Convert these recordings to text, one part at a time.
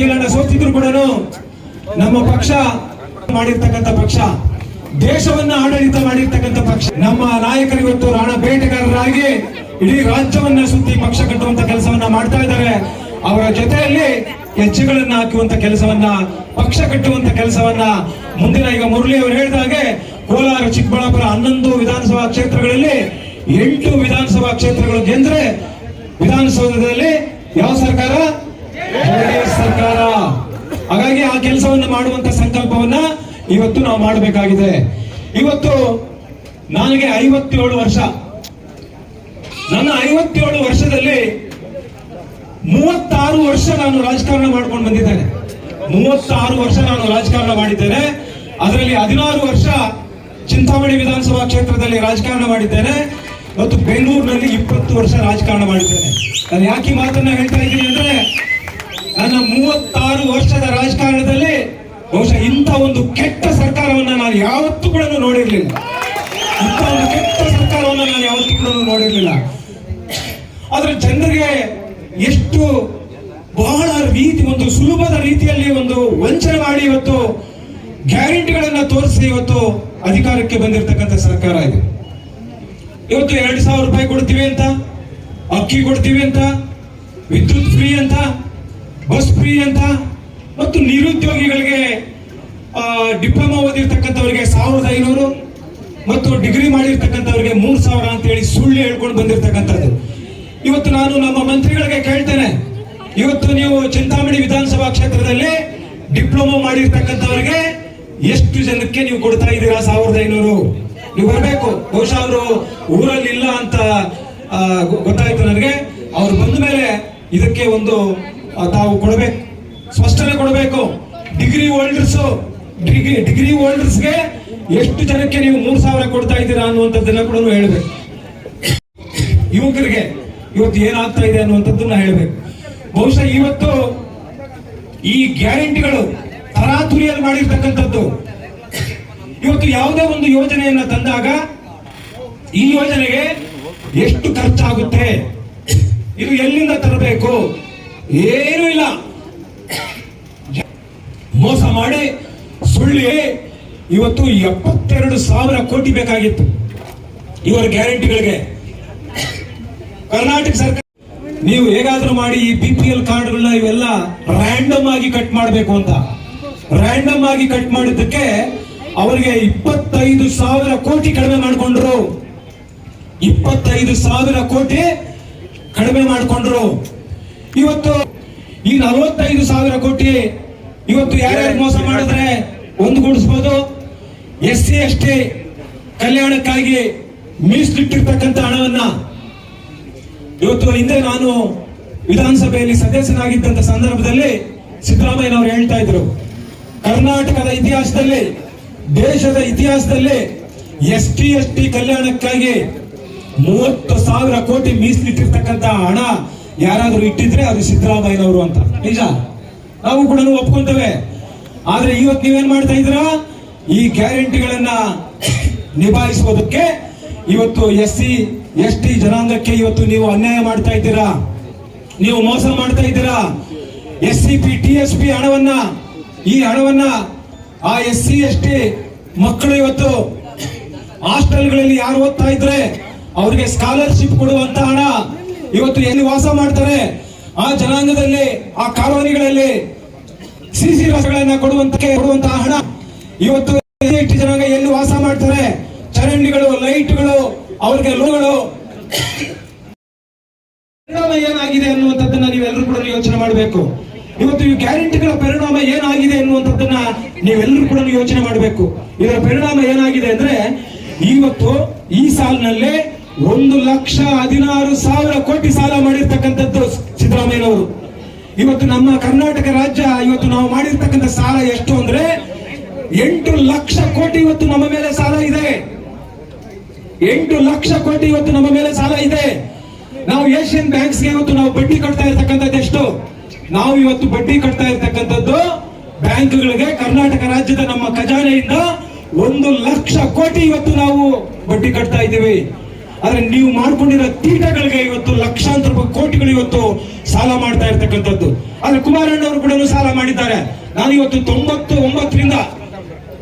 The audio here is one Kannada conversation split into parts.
ಕೇಳೋಣ ಸೋತಿದ್ರು ಕೂಡ ನಮ್ಮ ಪಕ್ಷ ಮಾಡಿರ್ತಕ್ಕಂಥ ಪಕ್ಷ, ದೇಶವನ್ನ ಆಡಳಿತ ಮಾಡಿರ್ತಕ್ಕಂಥ ಪಕ್ಷ. ನಮ್ಮ ನಾಯಕರು ಇವತ್ತು ರಾಣ ಬೇಟೆಗಾರರಾಗಿ ಇಡೀ ರಾಜ್ಯವನ್ನ ಸುತ್ತಿ ಪಕ್ಷ ಕಟ್ಟುವಂತ ಕೆಲಸವನ್ನ ಮಾಡ್ತಾ ಇದ್ದಾರೆ. ಅವರ ಜೊತೆಯಲ್ಲಿ ಹೆಜ್ಜೆಗಳನ್ನ ಹಾಕುವಂತ ಕೆಲಸವನ್ನ, ಪಕ್ಷ ಕಟ್ಟುವಂತ ಕೆಲಸವನ್ನ ಮುಂದಿನ ಈಗ ಮುರಳಿ ಅವರು ಹೇಳಿದ ಹಾಗೆ ಕೋಲಾರ, ಚಿಕ್ಕಬಳ್ಳಾಪುರ, ಹನ್ನೊಂದು ವಿಧಾನಸಭಾ ಕ್ಷೇತ್ರಗಳಲ್ಲಿ ಎಂಟು ವಿಧಾನಸಭಾ ಕ್ಷೇತ್ರಗಳು ಗೆದ್ರೆ ವಿಧಾನಸೌಧದಲ್ಲಿ ಯಾವ ಸರ್ಕಾರ? ಸರ್ಕಾರ. ಹಾಗಾಗಿ ಆ ಕೆಲಸವನ್ನು ಮಾಡುವಂತ ಸಂಕಲ್ಪವನ್ನ ಇವತ್ತು ನಾವು ಮಾಡಬೇಕಾಗಿದೆ. ಇವತ್ತು ನನಗೆ ಐವತ್ತೇಳು ವರ್ಷ. ನನ್ನ ಐವತ್ತೇಳು ವರ್ಷದಲ್ಲಿ ಮೂವತ್ತಾರು ವರ್ಷ ನಾನು ರಾಜಕಾರಣ ಮಾಡ್ಕೊಂಡು ಬಂದಿದ್ದೇನೆ. ಮೂವತ್ತಾರು ವರ್ಷ ನಾನು ರಾಜಕಾರಣ ಮಾಡಿದ್ದೇನೆ. ಅದರಲ್ಲಿ ಹದಿನಾರು ವರ್ಷ ಚಿಂತಾಮಣಿ ವಿಧಾನಸಭಾ ಕ್ಷೇತ್ರದಲ್ಲಿ ರಾಜಕಾರಣ ಮಾಡಿದ್ದೇನೆ. ಮತ್ತು ಬೆಂಗಳೂರಿನಲ್ಲಿ ಇಪ್ಪತ್ತು ವರ್ಷ ರಾಜಕಾರಣ ಮಾಡಿದ್ದೇನೆ. ನಾನು ಯಾಕೆ ಮಾತನ್ನ ಹೇಳ್ತಾ ಇದ್ದೀನಿ ಅಂದ್ರೆ ನನ್ನ ಮೂವತ್ತಾರು ವರ್ಷದ ರಾಜಕಾರಣದಲ್ಲಿ ಬಹುಶಃ ಇಂಥ ಒಂದು ಕೆಟ್ಟ ಸರ್ಕಾರವನ್ನ ನಾನು ಯಾವತ್ತೂ ಕೂಡ ನೋಡಿರ್ಲಿಲ್ಲ. ಇಂಥ ಒಂದು ಕೆಟ್ಟ ಸರ್ಕಾರವನ್ನ ನಾನು ಯಾವತ್ತೂ ಕೂಡ ನೋಡಿರ್ಲಿಲ್ಲ. ಆದ್ರೆ ಜನರಿಗೆ ಎಷ್ಟು ಬಹಳ ರೀತಿ ಒಂದು ಸುಲಭದ ರೀತಿಯಲ್ಲಿ ಒಂದು ವಂಚನೆ ಮಾಡಿ ಇವತ್ತು ಗ್ಯಾರಂಟಿಗಳನ್ನ ತೋರಿಸಿ ಇವತ್ತು ಅಧಿಕಾರಕ್ಕೆ ಬಂದಿರತಕ್ಕಂಥ ಸರ್ಕಾರ ಇದೆ. ಇವತ್ತು ಎರಡು ಸಾವಿರ ರೂಪಾಯಿ ಕೊಡ್ತೀವಿ ಅಂತ, ಅಕ್ಕಿ ಕೊಡ್ತೀವಿ ಅಂತ, ವಿದ್ಯುತ್ ಫ್ರೀ ಅಂತ ಬಸ್ ಫ್ರೀ ಅಂತ ಮತ್ತು ನಿರುದ್ಯೋಗಿಗಳಿಗೆ ಡಿಪ್ಲೊಮಾ ಓದಿರ್ತಕ್ಕಂಥವ್ರಿಗೆ ಸಾವಿರದ ಐನೂರು ಮತ್ತು ಡಿಗ್ರಿ ಮಾಡಿರ್ತಕ್ಕಂಥವ್ರಿಗೆ ಮೂರು ಸಾವಿರ ಅಂತ ಹೇಳಿ ಸುಳ್ಳು ಹೇಳ್ಕೊಂಡು ಬಂದಿರತಕ್ಕಂಥದ್ದು. ಇವತ್ತು ನಾನು ನಮ್ಮ ಮಂತ್ರಿಗಳಿಗೆ ಕೇಳ್ತೇನೆ. ಇವತ್ತು ನೀವು ಚಿಂತಾಮಣಿ ವಿಧಾನಸಭಾ ಕ್ಷೇತ್ರದಲ್ಲಿ ಡಿಪ್ಲೊಮಾ ಮಾಡಿರ್ತಕ್ಕಂಥವ್ರಿಗೆ ಎಷ್ಟು ಜನಕ್ಕೆ ನೀವು ಕೊಡ್ತಾ ಇದ್ದೀರಾ ಸಾವಿರದ ಐನೂರು? ನೀವು ಬರಬೇಕು. ಬಹುಶಃ ಅವರು ಊರಲ್ಲಿ ಇಲ್ಲ ಅಂತ ಗೊತ್ತಾಯ್ತು ನನಗೆ. ಅವ್ರು ಬಂದ ಮೇಲೆ ಇದಕ್ಕೆ ಒಂದು ತಾವು ಕೊಡಬೇಕು. ಸ್ಪಷ್ಟನೆ ಕೊಡಬೇಕು. ಡಿಗ್ರಿ ಹೋಲ್ಡರ್ಸ್ ಡಿಗ್ರಿ ಡಿಗ್ರಿ ಹೋಲ್ಡರ್ಸ್ಗೆ ಎಷ್ಟು ಜನಕ್ಕೆ ನೀವು ಮೂರ್ ಸಾವಿರ ಕೊಡ್ತಾ ಇದ್ದೀರಾ ಅನ್ನುವಂಥದ್ದನ್ನ ಕೂಡ ಹೇಳ್ಬೇಕು. ಯುವಕರಿಗೆ ಇವತ್ತು ಏನಾಗ್ತಾ ಇದೆ ಅನ್ನುವಂಥದ್ದನ್ನ ಹೇಳ್ಬೇಕು. ಬಹುಶಃ ಇವತ್ತು ಈ ಗ್ಯಾರಂಟಿಗಳು ತರಾತುರಿಯಲ್ಲಿ ಮಾಡಿರ್ತಕ್ಕಂಥದ್ದು. ಇವತ್ತು ಯಾವುದೇ ಒಂದು ಯೋಜನೆಯನ್ನ ತಂದಾಗ ಈ ಯೋಜನೆಗೆ ಎಷ್ಟು ಖರ್ಚಾಗುತ್ತೆ? ಇದು ಎಲ್ಲಿಂದ ತರಬೇಕು? ಏನೂ ಇಲ್ಲ. ಮೋಸ ಮಾಡಿ ಸುಳ್ಳಿ ಇವತ್ತು ಎಪ್ಪತ್ತೆರಡು ಸಾವಿರ ಕೋಟಿ ಬೇಕಾಗಿತ್ತು. ಇವರ ಗ್ಯಾರಂಟಿಗಳಿಗೆ. ಕರ್ನಾಟಕ ಸರ್ಕಾರ ನೀವು ಹೇಗಾದ್ರೂ ಮಾಡಿ ಈ ಬಿ ಪಿ ಎಲ್ ಕಾರ್ಡ್ಗಳನ್ನ ಇವೆಲ್ಲ ರ್ಯಾಂಡಮ್ ಆಗಿ ಕಟ್ ಮಾಡಬೇಕು ಅಂತ. ರ್ಯಾಂಡಮ್ ಆಗಿ ಕಟ್ ಮಾಡಿದ್ದಕ್ಕೆ ಅವರಿಗೆ ಇಪ್ಪತ್ತೈದು ಸಾವಿರ ಕೋಟಿ ಕಡಿಮೆ ಮಾಡಿಕೊಂಡ್ರು. ಇಪ್ಪತ್ತೈದು ಸಾವಿರ ಕೋಟಿ ಕಡಿಮೆ ಮಾಡಿಕೊಂಡ್ರು. ಇವತ್ತು ಈ ನಲವತ್ತೈದು ಸಾವಿರ ಕೋಟಿ ಇವತ್ತು ಯಾರ್ಯಾರು ಮೋಸ ಮಾಡಿದ್ರೆ ಒಂದುಗೂಡಿಸ್ಬೋದು? ಎಸ್ ಸಿ, ಎಸ್ ಟಿ ಕಲ್ಯಾಣಕ್ಕಾಗಿ ಮೀಸಲಿಟ್ಟಿರ್ತಕ್ಕಂಥ ಹಣವನ್ನ ಇವತ್ತು ಹಿಂದೆ ನಾನು ವಿಧಾನಸಭೆಯಲ್ಲಿ ಸದಸ್ಯನಾಗಿದ್ದಂತ ಸಂದರ್ಭದಲ್ಲಿ ಸಿದ್ದರಾಮಯ್ಯನವರು ಹೇಳ್ತಾ ಇದ್ರು, ಕರ್ನಾಟಕದ ಇತಿಹಾಸದಲ್ಲಿ, ದೇಶದ ಇತಿಹಾಸದಲ್ಲಿ ಎಸ್ ಟಿ ಎಸ್ ಟಿ ಕಲ್ಯಾಣಕ್ಕಾಗಿ ಮೂವತ್ತು ಸಾವಿರ ಕೋಟಿ ಮೀಸಲಿಟ್ಟಿರ್ತಕ್ಕಂಥ ಹಣ ಯಾರಾದ್ರೂ ಇಟ್ಟಿದ್ರೆ ಅದು ಸಿದ್ದರಾಮಯ್ಯನವರು ಅಂತ. ನಿಜ? ನಾವು ಕೂಡ ಒಪ್ಕೊಂತೇವೆ. ಆದ್ರೆ ಇವತ್ತು ನೀವೇನ್ ಮಾಡ್ತಾ ಇದ್ದೀರಾ? ಈ ಗ್ಯಾರಂಟಿಗಳನ್ನ ನಿಭಾಯಿಸುವುದಕ್ಕೆ ಇವತ್ತು ಎಸ್ ಸಿ, ಎಸ್ ಟಿ ಜನಾಂಗಕ್ಕೆ ಇವತ್ತು ನೀವು ಅನ್ಯಾಯ ಮಾಡ್ತಾ ಇದ್ದೀರಾ? ನೀವು ಮೋಸ ಮಾಡ್ತಾ ಇದ್ದೀರಾ? S C P, T S P ಹಣವನ್ನ, ಈ ಹಣವನ್ನ ಆ ಎಸ್ ಸಿ, ಎಸ್ ಟಿ ಮಕ್ಕಳು ಇವತ್ತು ಹಾಸ್ಟೆಲ್ಗಳಲ್ಲಿ ಯಾರು ಓದ್ತಾ ಇದ್ರೆ, ಅವ್ರಿಗೆ ಸ್ಕಾಲರ್ಶಿಪ್ ಕೊಡುವಂತ ಹಣ ಇವತ್ತು ಎಲ್ಲಿ ವಾಸ ಮಾಡ್ತಾರೆ? ಆ ಜನಾಂಗದಲ್ಲಿ, ಆ ಕಾಲೋನಿಗಳಲ್ಲಿ ಸಿಸಿ ವಾಸಗಳನ್ನ ಕೊಡುವಂತ ಕೊಡುವಂತಹ ಹಣ. ಇವತ್ತು ಎಷ್ಟು ಜನಾಂಗ ಎಲ್ಲಿ ವಾಸ ಮಾಡ್ತಾರೆ? ಚರಂಡಿಗಳು, ಲೈಟ್ಗಳು, ಅವ್ರಿಗೆ ಲೋಗಳು. ಪರಿಣಾಮ ಏನಾಗಿದೆ ಅನ್ನುವಂಥದ್ದನ್ನ ನೀವೆಲ್ಲರೂ ಕೂಡ ಯೋಚನೆ ಮಾಡಬೇಕು. ಇವತ್ತು ಈ ಗ್ಯಾರಂಟಿಗಳ ಪರಿಣಾಮ ಏನಾಗಿದೆ ಅನ್ನುವಂಥದ್ದನ್ನ ನೀವೆಲ್ಲರೂ ಕೂಡ ಯೋಚನೆ ಮಾಡಬೇಕು. ಇದರ ಪರಿಣಾಮ ಏನಾಗಿದೆ ಅಂದ್ರೆ, ಇವತ್ತು ಈ ಸಾಲಿನಲ್ಲಿ ಒಂದು ಲಕ್ಷ ಹದಿನಾರು ಸಾವಿರ ಕೋಟಿ ಸಾಲ ಮಾಡಿರ್ತಕ್ಕಂಥದ್ದು ಸಿದ್ದರಾಮಯ್ಯನವರು. ಇವತ್ತು ನಮ್ಮ ಕರ್ನಾಟಕ ರಾಜ್ಯ, ಇವತ್ತು ನಾವು ಮಾಡಿರ್ತಕ್ಕಂಥ ಸಾಲ ಎಷ್ಟು ಅಂದ್ರೆ ಎಂಟು ಲಕ್ಷ ಕೋಟಿ ಇವತ್ತು ನಮ್ಮ ಮೇಲೆ ಸಾಲ ಇದೆ. ಎಂಟು ಲಕ್ಷ ಕೋಟಿ ಇವತ್ತು ನಮ್ಮ ಮೇಲೆ ಸಾಲ ಇದೆ. ನಾವು ಏಷ್ಯನ್ ಬ್ಯಾಂಕ್ಸ್ಗೆ ಇವತ್ತು ನಾವು ಬಡ್ಡಿ ಕಟ್ತಾ ಇರ್ತಕ್ಕಂಥದ್ದು ಎಷ್ಟು? ನಾವು ಇವತ್ತು ಬಡ್ಡಿ ಕಟ್ತಾ ಇರ್ತಕ್ಕಂಥದ್ದು ಬ್ಯಾಂಕ್ಗಳಿಗೆ ಕರ್ನಾಟಕ ರಾಜ್ಯದ ನಮ್ಮ ಖಜಾನೆಯಿಂದ ಒಂದು ಲಕ್ಷ ಕೋಟಿ ಇವತ್ತು ನಾವು ಬಡ್ಡಿ ಕಟ್ತಾ ಇದ್ದೀವಿ. ಆದ್ರೆ ನೀವು ಮಾಡ್ಕೊಂಡಿರೋ ತೀಟಗಳಿಗೆ ಇವತ್ತು ಲಕ್ಷಾಂತರ ಕೋಟಿಗಳು ಇವತ್ತು ಸಾಲ ಮಾಡ್ತಾ ಇರ್ತಕ್ಕಂಥದ್ದು. ಆದ್ರೆ ಕುಮಾರಣ್ಣವರು ಕೂಡ ಸಾಲ ಮಾಡಿದ್ದಾರೆ. ನಾನು ಇವತ್ತು ತೊಂಬತ್ತು ಒಂಬತ್ತರಿಂದ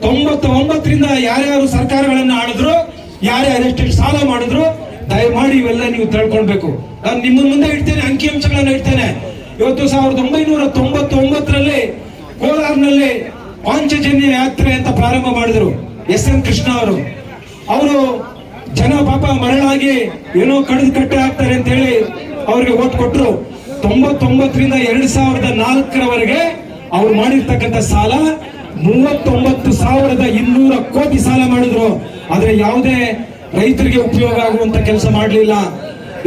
ತೊಂಬತ್ತು ಒಂಬತ್ತರಿಂದ ಯಾರ್ಯಾರು ಸರ್ಕಾರಗಳನ್ನ ಆಳಿದ್ರು, ಯಾರ್ಯಾರು ಎಷ್ಟೆಷ್ಟು ಸಾಲ ಮಾಡಿದ್ರು, ದಯಮಾಡಿ ಇವೆಲ್ಲ ನೀವು ತಿಳ್ಕೊಳ್ಬೇಕು. ನಾನು ನಿಮ್ಮ ಮುಂದೆ ಇಡ್ತೇನೆ ಅಂಕಿಅಂಶಗಳನ್ನ ಇಡ್ತೇನೆ. ಇವತ್ತು ಸಾವಿರದ ಒಂಬೈನೂರ ತೊಂಬತ್ತೊಂಬತ್ತರಲ್ಲಿ ಕೋಲಾರ್ನಲ್ಲಿ ಪಾಂಚಜನ್ಯ ಯಾತ್ರೆ ಅಂತ ಪ್ರಾರಂಭ ಮಾಡಿದ್ರು ಎಸ್ ಎನ್ ಕೃಷ್ಣ ಅವರು. ಅವರು ಜನ ಪಾಪ ಮರಳಾಗಿ ಏನೋ ಕಡಿದು ಕಟ್ಟೆ ಹಾಕ್ತಾರೆ ಅಂತ ಹೇಳಿ ಅವ್ರಿಗೆ ಓಟ್ ಕೊಟ್ಟರು ತೊಂಬತ್ತೊಂಬತ್ತರಿಂದ ಎರಡ್ ಸಾವಿರದ ನಾಲ್ಕರವರೆಗೆ ಅವ್ರು ಮಾಡಿರ್ತಕ್ಕಂಥ ಸಾಲ ಮೂವತ್ತೊಂಬತ್ತು ಸಾವಿರದ ಇನ್ನೂರ ಕೋಟಿ ಸಾಲ ಮಾಡಿದ್ರು. ಆದ್ರೆ ಯಾವುದೇ ರೈತರಿಗೆ ಉಪಯೋಗ ಆಗುವಂತ ಕೆಲಸ ಮಾಡಲಿಲ್ಲ.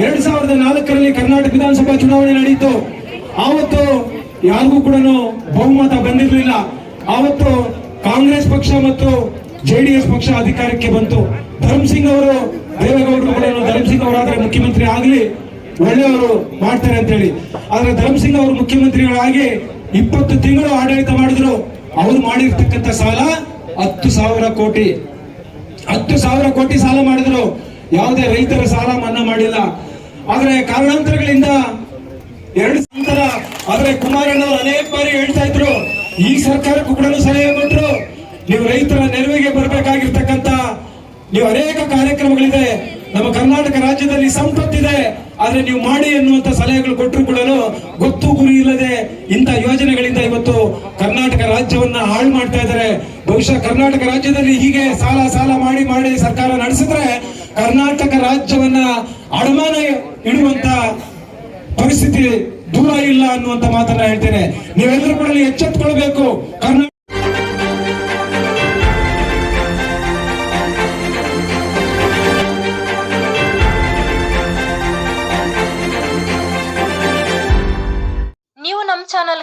ಎರಡ್ ಸಾವಿರದ ನಾಲ್ಕರಲ್ಲಿ ಕರ್ನಾಟಕ ವಿಧಾನಸಭಾ ಚುನಾವಣೆ ನಡೆಯಿತು ಆವತ್ತು ಯಾರಿಗೂ ಕೂಡ ಬಹುಮತ ಬಂದಿರಲಿಲ್ಲ. ಆವತ್ತು ಕಾಂಗ್ರೆಸ್ ಪಕ್ಷ ಮತ್ತು ಜೆಡಿಎಸ್ ಪಕ್ಷ ಅಧಿಕಾರಕ್ಕೆ ಬಂತು. ಧರ್ಮ್ ಸಿಂಗ್ ಅವರು, ದೇವೇಗೌಡರು ಕೂಡ ಧರ್ಮಸಿಂಗ್ ಅವರಾದ್ರೆ ಮುಖ್ಯಮಂತ್ರಿ ಆಗಲಿ ಒಳ್ಳೆಯವರು ಮಾಡ್ತಾರೆ ಅಂತ ಹೇಳಿ ಆದ್ರೆ ಧರ್ಮಸಿಂಗ್ ಅವರು ಮುಖ್ಯಮಂತ್ರಿಗಳಾಗಿ ಇಪ್ಪತ್ತು ತಿಂಗಳು ಆಡಳಿತ ಮಾಡಿದ್ರು. ಅವ್ರು ಮಾಡಿರ್ತಕ್ಕಂಥ ಸಾಲ ಹತ್ತು ಸಾವಿರ ಕೋಟಿ. ಹತ್ತು ಸಾವಿರ ಕೋಟಿ ಸಾಲ ಮಾಡಿದ್ರು. ಯಾವುದೇ ರೈತರ ಸಾಲ ಮನ್ನಾ ಮಾಡಿಲ್ಲ. ಆದ್ರೆ ಕಾರಣಾಂತರಗಳಿಂದ ಎರಡು ನಂತರ ಆದ್ರೆ ಕುಮಾರಣ್ಣ ಅನೇಕ ಬಾರಿ ಹೇಳ್ತಾ ಇದ್ರು, ಈ ಸರ್ಕಾರಕ್ಕೂ ಕೂಡ ಸಲಹೆ ಕೊಟ್ಟರು ನೀವು ರೈತರ ನೆರವಿಗೆ ಬರಬೇಕಾಗಿರ್ತಕ್ಕಂತ ನೀವು ಅನೇಕ ಕಾರ್ಯಕ್ರಮಗಳಿದೆ. ನಮ್ಮ ಕರ್ನಾಟಕ ರಾಜ್ಯದಲ್ಲಿ ಸಂಪತ್ತಿದೆ. ಆದ್ರೆ ನೀವು ಮಾಡಿ ಎನ್ನುವಂತ ಸಲಹೆಗಳು ಕೊಟ್ಟರು ಕೂಡ ಗೊತ್ತು ಗುರಿ ಇಲ್ಲದೆ ಇಂಥ ಯೋಜನೆಗಳಿಂದ ಇವತ್ತು ಕರ್ನಾಟಕ ರಾಜ್ಯವನ್ನ ಹಾಳು ಮಾಡ್ತಾ ಇದ್ದಾರೆ. ಬಹುಶಃ ಕರ್ನಾಟಕ ರಾಜ್ಯದಲ್ಲಿ ಹೀಗೆ ಸಾಲ ಸಾಲ ಮಾಡಿ ಮಾಡಿ ಸರ್ಕಾರ ನಡೆಸಿದ್ರೆ ಕರ್ನಾಟಕ ರಾಜ್ಯವನ್ನ ಅಡಮಾನ ಇಡುವಂತ ಪರಿಸ್ಥಿತಿ ದೂರ ಇಲ್ಲ ಅನ್ನುವಂತ ಮಾತನ್ನ ಹೇಳ್ತೇನೆ. ನೀವೆಲ್ಲರೂ ಕೂಡ ಎಚ್ಚೆತ್ತುಕೊಳ್ಬೇಕು ಕರ್ನಾಟಕ